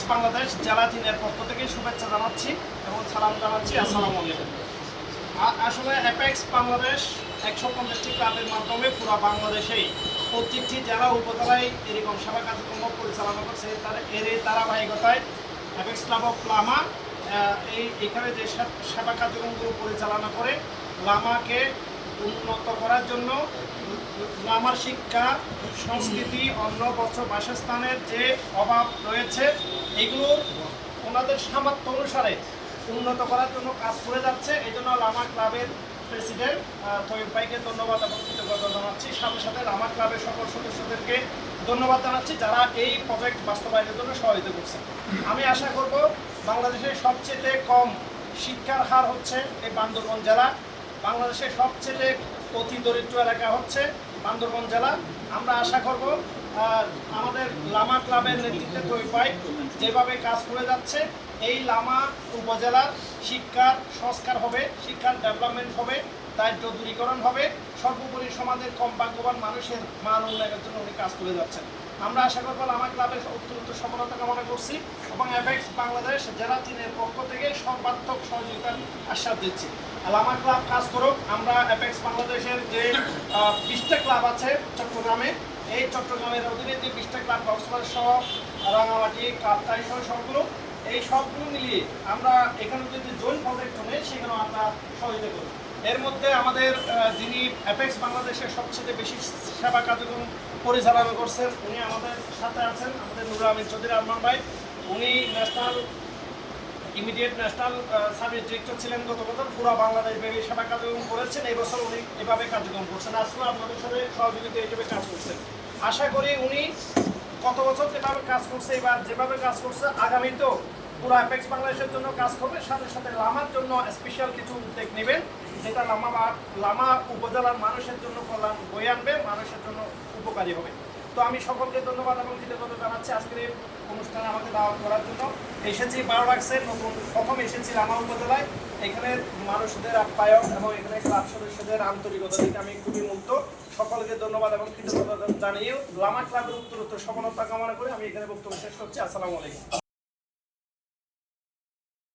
Apex Bangladesh জেলা তিনের পক্ষ থেকে শুভেচ্ছা জানাচ্ছি এবং সালাম জানাচ্ছি। আসসালামু আসলে অ্যাপেক্স বাংলাদেশ একশো পঞ্চাশটি ক্লাবের মাধ্যমে পুরো বাংলাদেশেই প্রত্যেকটি জেলা উপজেলায় এরকম সেবা কার্যক্রম পরিচালনা করছে। তার এর ধারাবাহিকতায় অ্যাপেক্স ক্লাব অফ লামা এই এখানে যে সেবা কার্যক্রমগুলো পরিচালনা করে, লামাকে উন্নত করার জন্য লামার শিক্ষা, সংস্কৃতি, অন্ন, বস্ত্র, বাসস্থানের যে অভাব রয়েছে এগুলো ওনাদের সামর্থ্য অনুসারে উন্নত করার জন্য কাজ করে যাচ্ছে। এই জন্য লামা ক্লাবের প্রেসিডেন্ট তৈব ভাইকে ধন্যবাদ এবং কৃতজ্ঞতা জানাচ্ছি। সাথে সাথে লামা ক্লাবের সকল সদস্যদেরকে ধন্যবাদ জানাচ্ছি যারা এই প্রজেক্ট বাস্তবায়নের জন্য সহযোগিতা করছে আমি আশা করব বাংলাদেশের সবচেয়ে কম শিক্ষার হার হচ্ছে এই বান্দরবন জেলা। বাংলাদেশের সবচেয়ে অতি দরিদ্র এলাকা হচ্ছে বান্দরবন জেলা। আমরা আশা করব আমাদের লামা ক্লাবের নেতৃত্বে তৈরি পাই যেভাবে কাজ করে যাচ্ছে, এই লামা উপজেলার শিক্ষার সংস্কার হবে, শিক্ষার ডেভেলপমেন্ট হবে দারিদ্র দূরীকরণ হবে, সর্বোপরি সমাজের কম ভাগ্যবান মানুষের মান উন্নয়নের জন্য উনি কাজ করে যাচ্ছেন। আমরা আশা করব লামা ক্লাবের অত্যন্ত সফলতা কামনা করছি এবং অ্যাপেক্স বাংলাদেশ জেলা তিনের পক্ষ থেকে সর্বাত্মক সহযোগিতার আশ্বাস দিচ্ছি। লামা ক্লাব কাজ করুক, আমরা অ্যাপেক্স বাংলাদেশের যে বিশটা ক্লাব আছে চট্টগ্রামে এই চট্টগ্রামের অধীনে যে বিশটা ক্লাব কক্সবাজার সহ রাঙামাটি, কাপ্তাই সহ সবগুলো। এই সবগুলো মিলিয়ে আমরা এখানে যদি জয়েন্ট প্রজেক্ট হলে সেখানেও আমরা সহযোগিতা করি এর মধ্যে আমাদের যিনি অ্যাপেক্স বাংলাদেশের সবচেয়ে বেশি সেবা কার্যক্রম পরিচালনা করছেন, উনি আমাদের সাথে আছেন, আমাদের নুরুল আমিন চৌধুরী রহমান ভাই। উনি national immediate national service director ছিলেন গত বছর পুরো বাংলাদেশ ব্যাপী সেবা কার্যক্রম করেছেন। এই বছর উনি এভাবে কার্যক্রম করছেন। আসলে আপনাদের সাথে সহযোগিতা হিসেবে কাজ করছেন। আশা করি উনি কত বছর যেভাবে কাজ করছে এবার যেভাবে কাজ করছে, আগামীতেও পুরো অ্যাপেক্স বাংলাদেশের জন্য কাজ করবে। সাথে সাথে লামার জন্য স্পেশাল কিছু উদ্যোগ নেবেন, যেটা লামা লামা উপজেলার মানুষের জন্য কল্যাণ বয়ে আনবে, মানুষের জন্য উপকারী হবে। তো আমি সকলকে ধন্যবাদ এবং কৃতজ্ঞতা জানাচ্ছি আজকের এই অনুষ্ঠানে আমাকে দাওয়াত করার জন্য। এসেছি বারো রাখছেন নতুন, প্রথম এসেছি লামা উপজেলায়। এখানে মানুষদের আপ্যায়ন এবং এখানে ক্লাব সদস্যদের আন্তরিকতা থেকে আমি খুবই মুক্ত সকলকে ধন্যবাদ এবং কৃতজ্ঞতা জানিয়েও লামা ক্লাবের উত্তরোত্তর সফলতা কামনা করে আমি এখানে বক্তব্য শেষ করছি। আসসালামু আলাইকুম।